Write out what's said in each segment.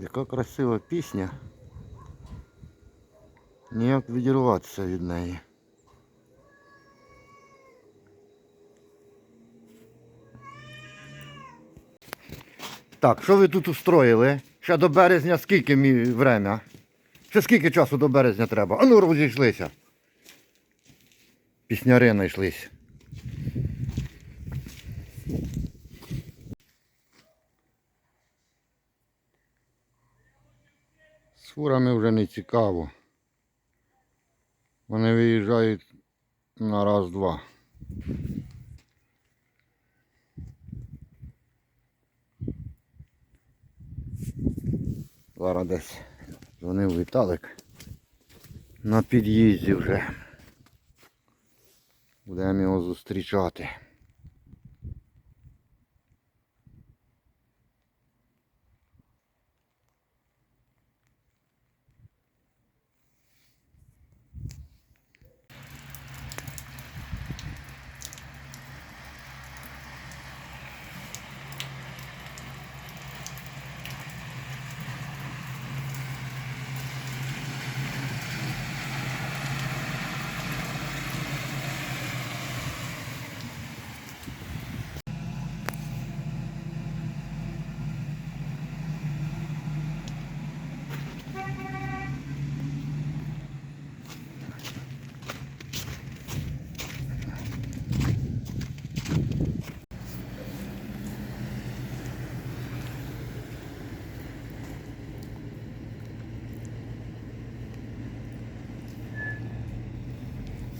Яка красива пісня. Ніяк відірватися від неї. Так, що ви тут устроїли? Ще до березня скільки мі... время? Ще скільки часу до березня треба? А ну розійшлися. Пісняри знайшлись. З фурами вже не цікаво. Вони виїжджають на раз-два. Зараз десь дзвонив Віталик на під'їзді вже. Будемо його зустрічати.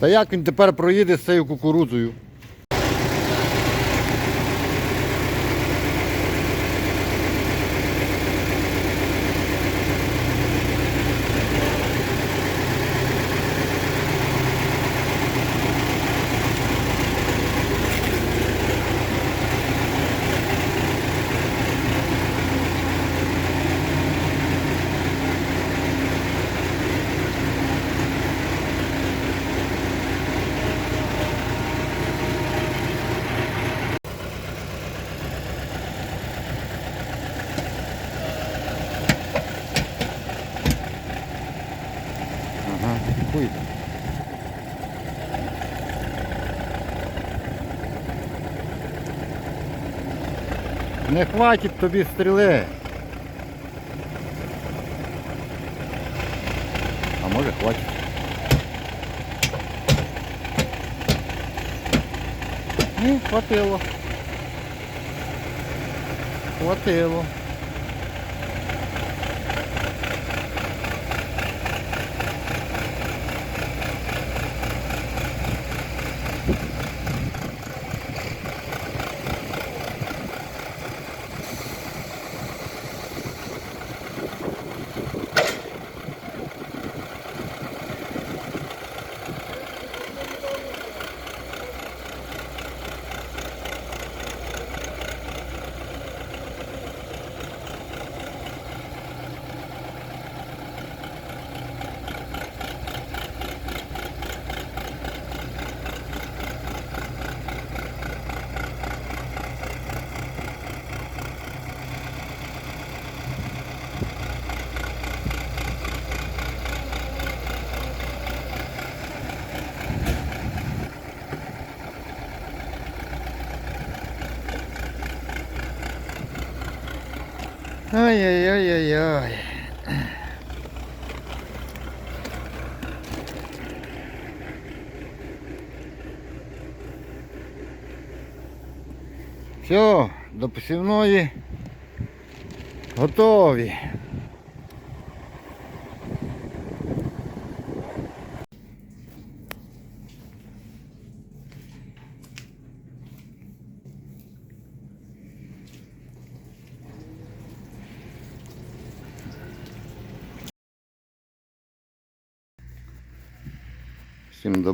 Та як він тепер проїде з цією кукурудзою? Ага, хуйте. Не хватить тобі стріли. А може хватить. Ні, хватило. Хватило. Ай-яй-яй-яй-яй. Все, до посівної готові.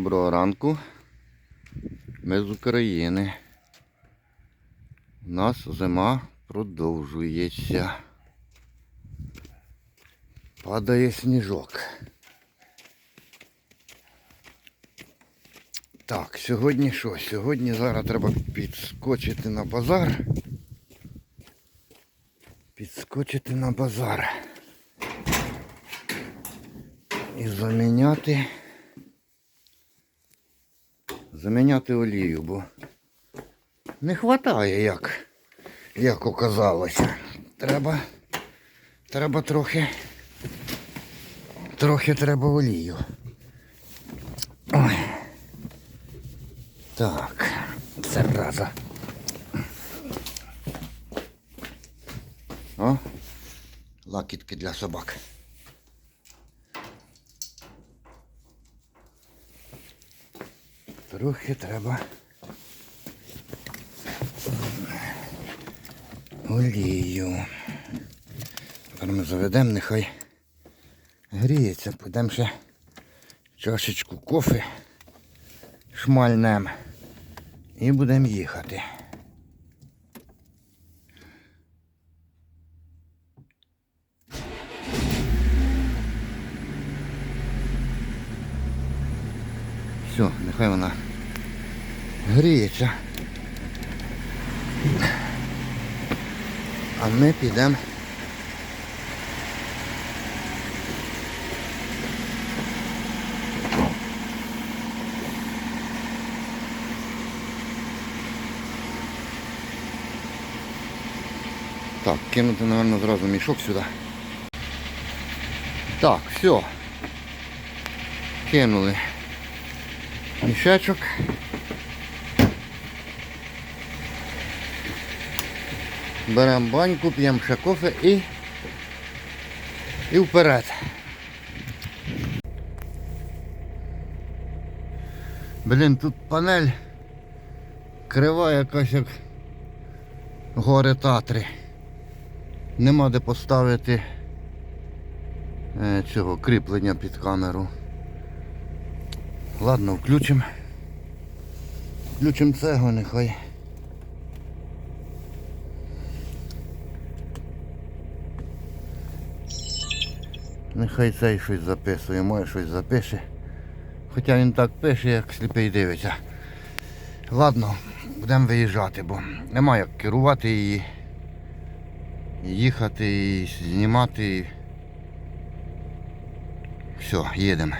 Доброго ранку. Ми з України. У нас зима продовжується. Падає сніжок. Так, сьогодні що? Сьогодні зараз треба підскочити на базар. Підскочити на базар. І заміняти. Заміняти олію, бо не вистачає, як, як оказалося. Треба, треба трохи, трохи треба олію. Ой. Так, зараза. О, лакітки для собак. Трохи треба олію. Тепер ми заведемо, нехай гріється. Підемо ще чашечку кофе шмальнем і будемо їхати. Все, нехай вона гріється. А ми підемо. Так, кинути, мабуть, зразу мішок сюди. Так, все. Кинули мішечок. Беремо баньку, п'ємо ще кофе і, і вперед. Блін, тут панель крива якась як гори Татри. Нема де поставити е, цього кріплення під камеру. Ладно, включимо. Включимо цього, нехай. Нехай цей щось записує, моє щось запише. Хоча він так пише, як сліпий дивиться. Ладно, будемо виїжджати, бо нема як керувати і Їхати і знімати. Все, їдемо.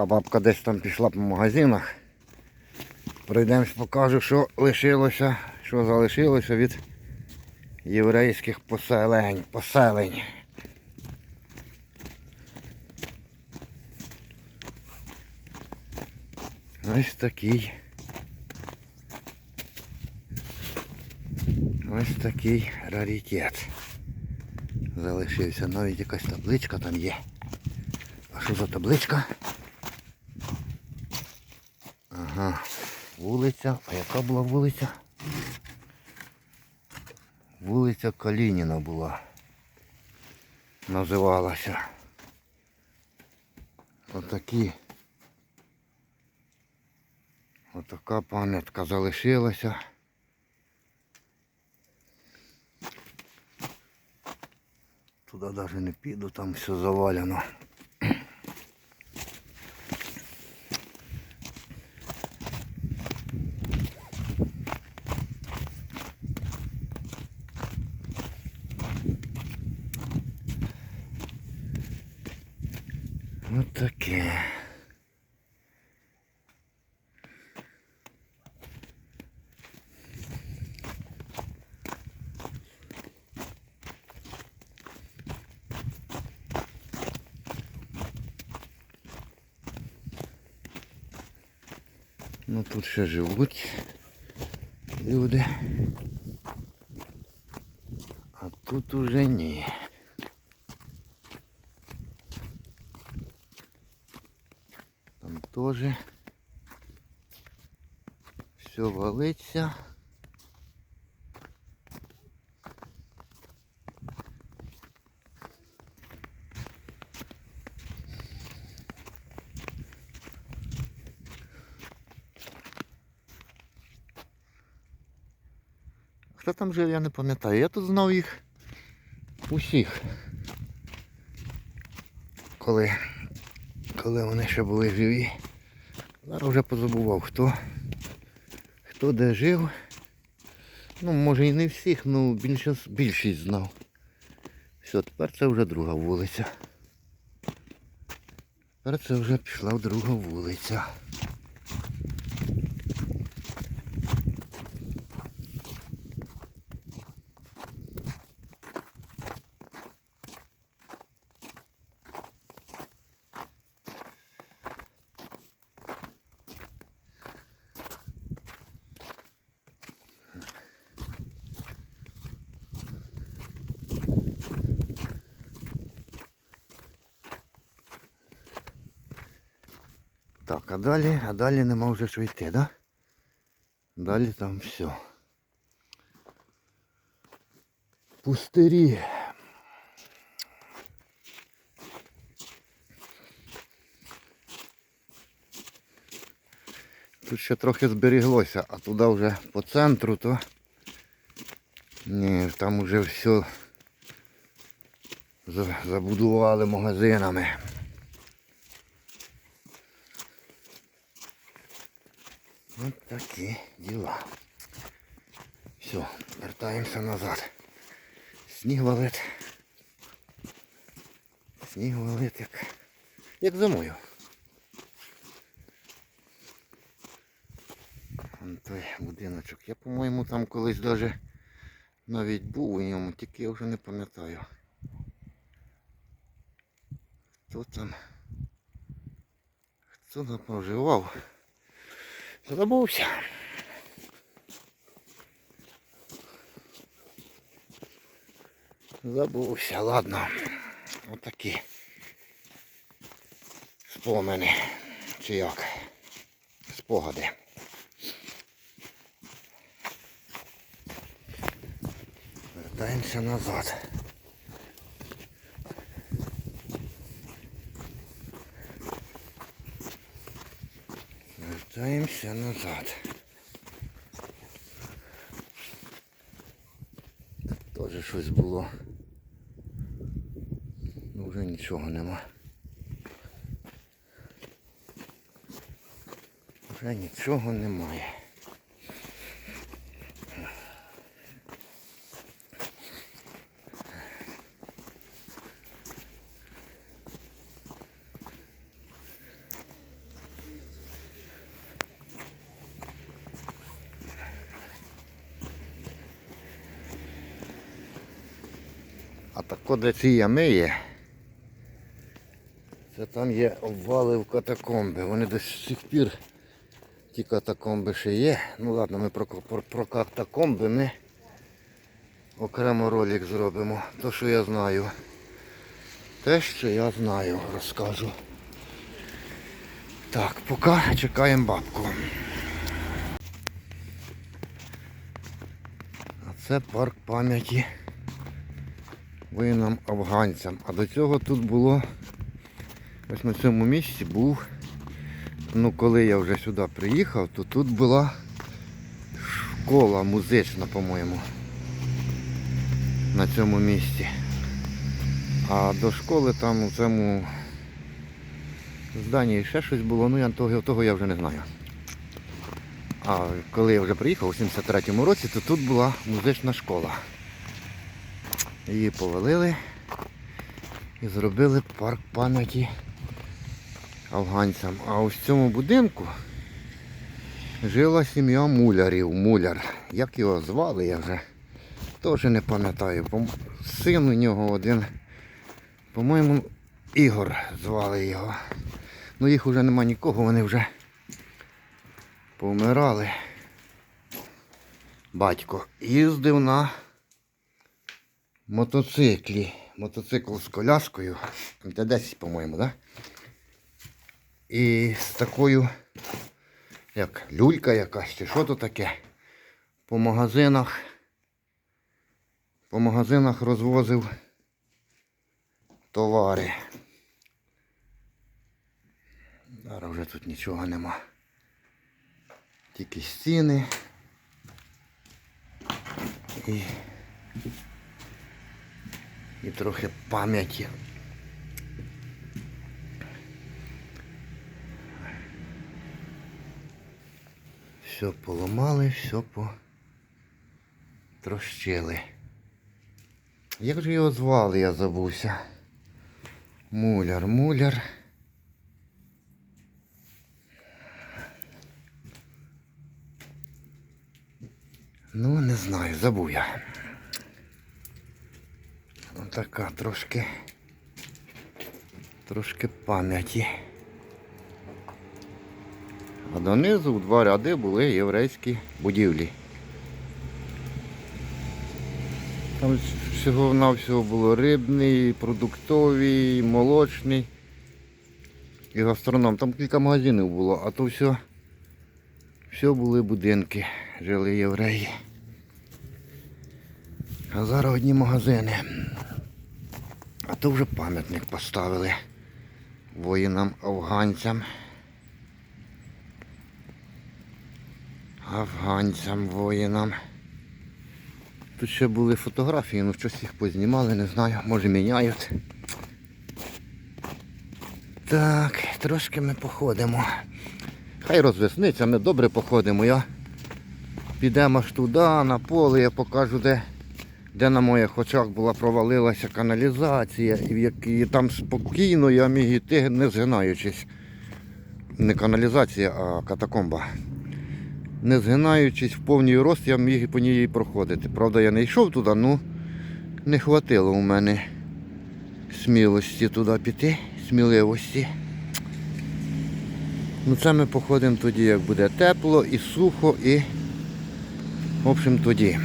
Поки бабка десь там пішла по магазинах. Пройдемось, покажу, що лишилося, що залишилося від єврейських поселень. поселень. Ось такий. Ось такий раритет. Залишився. Навіть якась табличка там є. А що за табличка? Ага. Вулиця. А яка була вулиця? Вулиця Калініна була. Називалася. Отакі. Отака пам'ятка залишилася. Туди навіть не піду, там все завалено. Ось таке. Ну тут ще живуть люди. А тут уже ні. Теж все валиться. Хто там жив, я не пам'ятаю. Я тут знав їх усіх. Коли, коли вони ще були живі. Зараз вже позабував, хто, хто де жив. Ну, може і не всіх, але більшість, більшість знав. Все, тепер це вже друга вулиця. Тепер це вже пішла друга вулиця. Так, а далі, а далі нема вже що йти, да? Далі там все. Пустирі. Тут ще трохи зберіглося, а туди вже по центру, то ні, там вже все забудували магазинами. Ось такі діла. Все, вертаємося назад. Сніг валить. Сніг валить як, як зимою. Вон той будиночок. Я, по-моєму, там колись даже навіть був у ньому, тільки я вже не пам'ятаю. Хто там? Хто там проживав? Забувся. Забувся, ладно. Отакі спомини. Чи як? Спогади. Вертаємося назад. Вертаємося назад. Теж щось було. Ну вже нічого нема. Вже нічого немає. А тако де ці ями це там є обвали в катакомби. Вони до сих пір ті катакомби ще є. Ну ладно, ми про, про, про катакомби ми окремо ролик зробимо. То, що я знаю. Те, що я знаю, розкажу. Так, поки чекаємо бабку. А це парк пам'яті воїнам афганцям. А до цього тут було, ось на цьому місці був, ну коли я вже сюди приїхав, то тут була школа музична, по-моєму, на цьому місці. А до школи там у цьому зданні ще щось було, ну я того, того я вже не знаю. А коли я вже приїхав у 73-му році, то тут була музична школа. Її повалили і зробили парк пам'яті афганцям. А ось в цьому будинку жила сім'я мулярів. Муляр. Як його звали, я вже теж не пам'ятаю. Син у нього один, по-моєму, Ігор звали його. Ну їх вже нема нікого, вони вже повмирали. Батько їздив на мотоциклі. Мотоцикл з коляскою. Т-10, по-моєму, да? І з такою як люлька якась чи що то таке. По магазинах. По магазинах розвозив товари. Зараз вже тут нічого нема. Тільки стіни. І, і трохи пам'яті. Все поламали, все потрощили. Як же його звали, я забувся. Муляр, муляр. Ну, не знаю, забув я. Така трошки. Трошки пам'яті. А донизу в два ряди були єврейські будівлі. Там всього навсього було рибний, продуктовий, молочний і гастроном. Там кілька магазинів було, а то все, все були будинки, жили євреї. А зараз одні магазини. А то вже пам'ятник поставили воїнам-афганцям. Афганцям, воїнам. Тут ще були фотографії, ну щось їх познімали, не знаю, може міняють. Так, трошки ми походимо. Хай розвесниться, ми добре походимо. Я підемо аж туди, на поле, я покажу, де, де на моїх очах була провалилася каналізація, і в якій там спокійно я міг йти, не згинаючись. Не каналізація, а катакомба не згинаючись в повній рост, я міг по ній проходити. Правда, я не йшов туди, ну не хватило у мене смілості туди піти, сміливості. Ну це ми походимо тоді, як буде тепло і сухо і в общем тоді.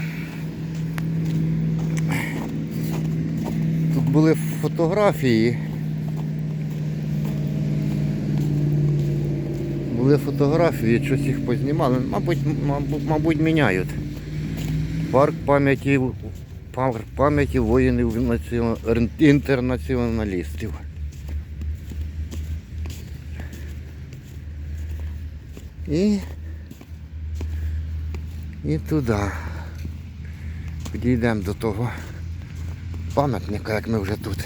Були фотографії. Були фотографії, щось їх познімали. Мабуть, мабуть, міняють. Парк пам'яті пам'яті воїнів інтернаціоналістів. І, і туди. Підійдемо до того пам'ятника, як ми вже тут.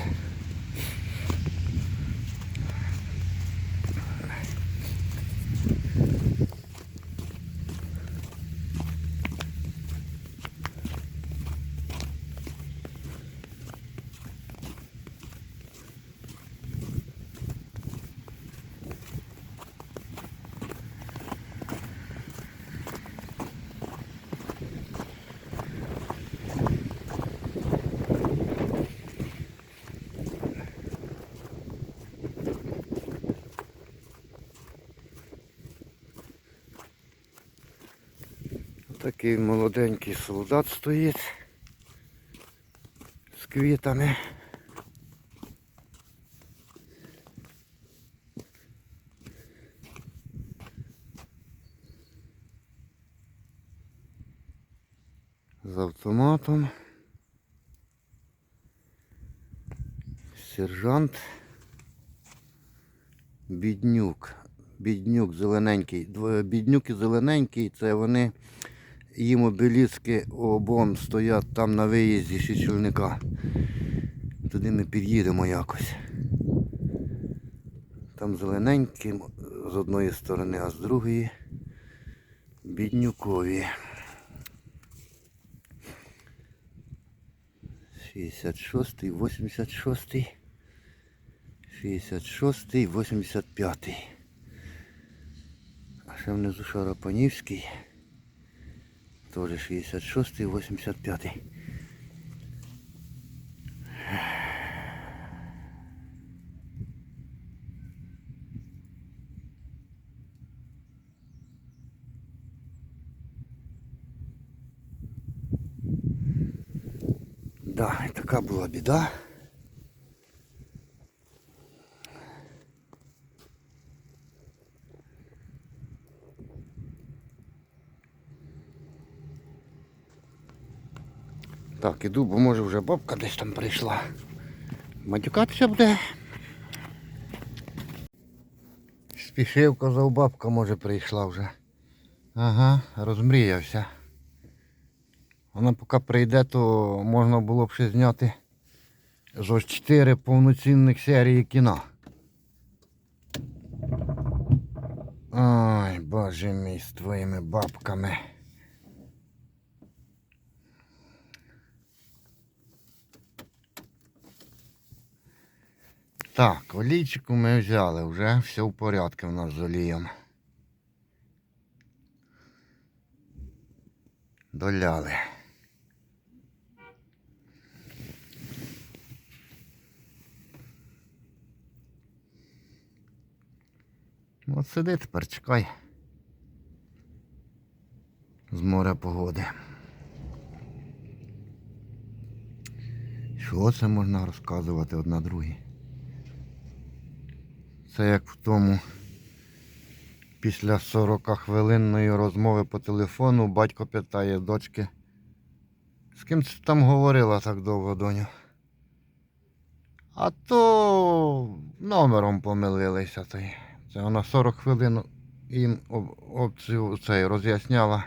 Такий молоденький солдат стоїть з квітами. З автоматом. Сержант. Біднюк. Біднюк зелененький. Біднюк і зелененький це вони їм обеліски обом стоять там на виїзді з Щільника. Туди ми під'їдемо якось. Там зелененькі з одної сторони, а з другої біднюкові. 66, 86, 66, 85. А ще внизу Шарапанівський. Тоже 66 85 Да, і така була біда. Так, іду, бо може вже бабка десь там прийшла. Матюкатися буде. Спішив, казав, бабка може прийшла вже. Ага, розмріявся. Вона поки прийде, то можна було б ще зняти зо 4 повноцінних серії кіно. Ой, боже мій, з твоїми бабками. Так, олійчику ми взяли, вже все в порядку в нас з олієм. Доляли. От сиди тепер, чекай. З моря погоди. Що це можна розказувати одна другій? Це як в тому після 40-хвилинної розмови по телефону батько питає дочки. З ким ти там говорила так довго, доню? А то номером помилилися. Це вона 40 хвилин їм цю, цей, роз'ясняла,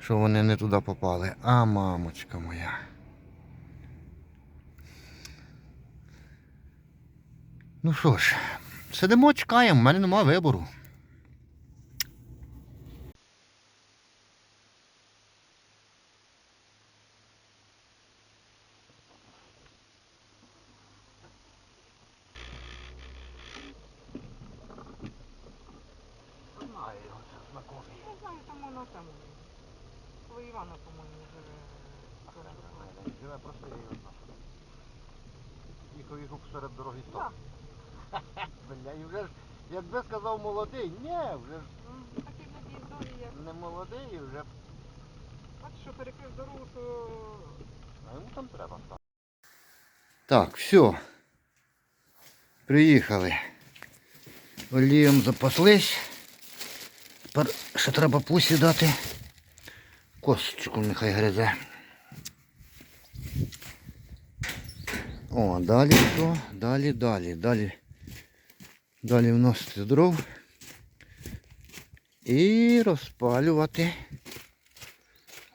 що вони не туди попали. А мамочка моя. Ну що ж, сидимо, чекаємо, в мене немає вибору. Живе. Просто її одна. Їхав їхав посеред дороги стоп. Так. Бля, і вже ж, якби сказав молодий, ні, вже ж М, Так і на тій дорозі, як не молодий, і вже бачиш, що перекрив дорогу, то А йому там треба стати. Так, все. Приїхали. Олієм запаслись. Тепер ще треба пусі дати. Косточку нехай гризе. О, далі що? Далі, далі, далі. Далі вносити дров. І розпалювати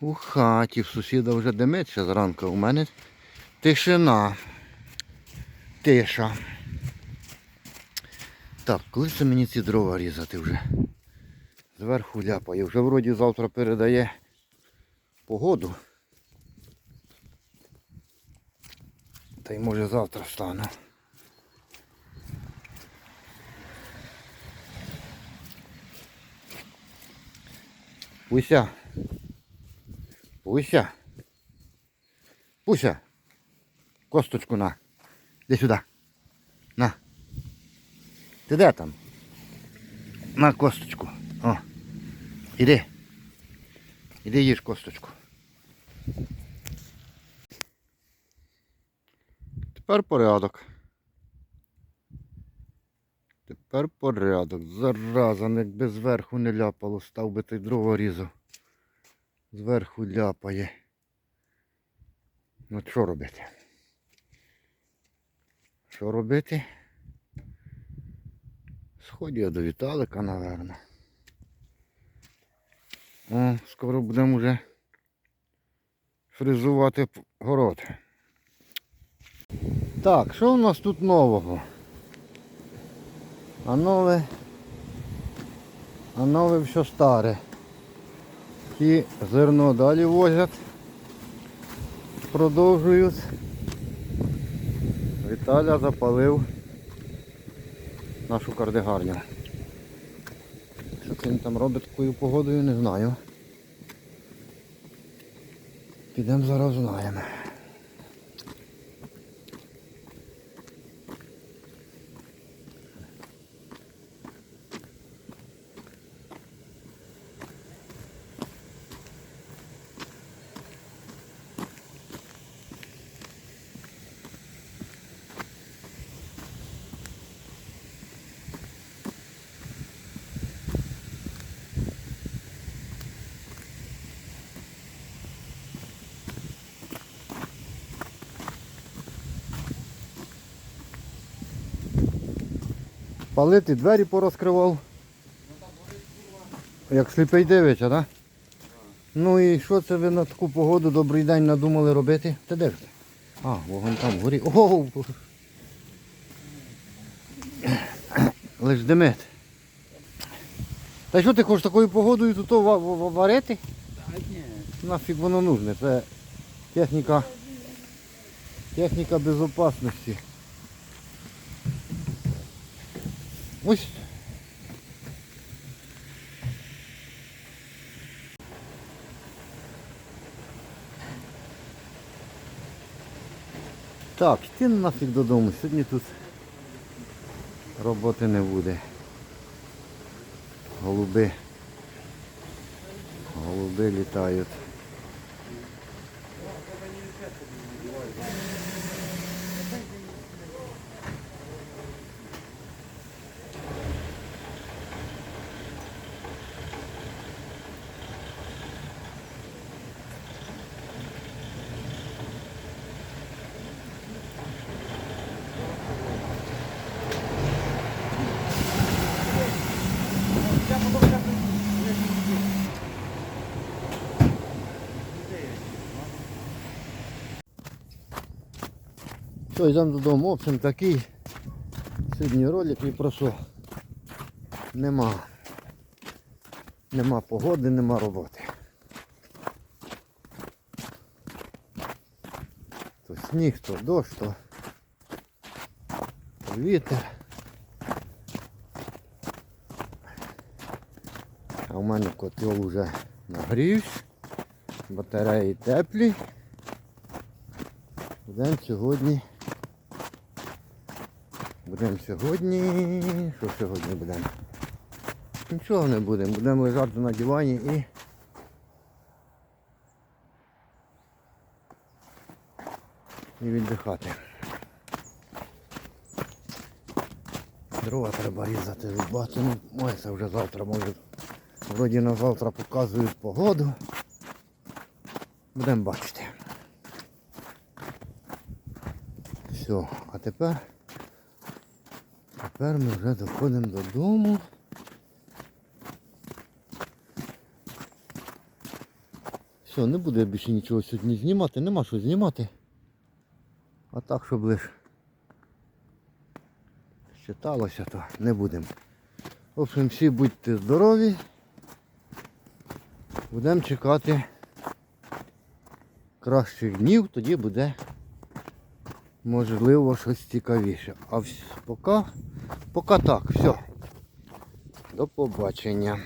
у хаті. В сусіда вже димиться зранку. У мене тишина. Тиша. Так, коли це мені ці дрова різати вже? Зверху ляпає. Вже вроді завтра передає погоду. Та й може завтра встану. Пуся. Пуся. Пуся. Косточку на. Іди сюди. На. Ти де там? На косточку. О. Іди. Іди їж косточку. Тепер порядок. Тепер порядок. Зараза, якби зверху не ляпало, став би той дрова різав. Зверху ляпає. Ну що робити? Що робити? Сходю я до Віталика, напевно. О, скоро будемо вже фрезувати п- город. Так, що у нас тут нового? А нове. А нове все старе. Ті зерно далі возять. Продовжують. Віталя запалив нашу кардигарню. Що це він там робить такою погодою, не знаю. Підемо зараз знаємо. Палити, двері порозкривав. Як сліпий дивиться, так? Ну і що це ви на таку погоду, добрий день надумали робити? Ти де ж ти? А, вогонь там горі. О! Лиш димить. Та що ти хочеш такою погодою тут ва- ва- ва- варити? Нафіг воно нужне. Це техніка. Техніка безопасності. Ось. Так, йти нафіг додому. Сьогодні тут роботи не буде. Голуби. Голуби літають. Все, йдемо додому. В общем такий сьогодні ролик ні про що. Нема. Нема погоди, нема роботи. То сніг, то дощ, то вітер. А в мене котел вже нагрівся, батареї теплі. Будемо сьогодні. Будемо сьогодні. Що сьогодні будемо? Нічого не будемо. Будемо лежати на дивані і. І віддихати. Дрова треба різати, рубати. Ну, моє це вже завтра може. Вроді на завтра показують погоду. Будемо бачити. Все, а тепер, тепер ми вже доходимо додому. Все, не буде більше нічого сьогодні знімати, нема що знімати. А так, щоб лиш считалося, то не будемо. В общем, всі будьте здорові. Будемо чекати кращих днів, тоді буде можливо щось цікавіше. А поки, поки так, все. До побачення.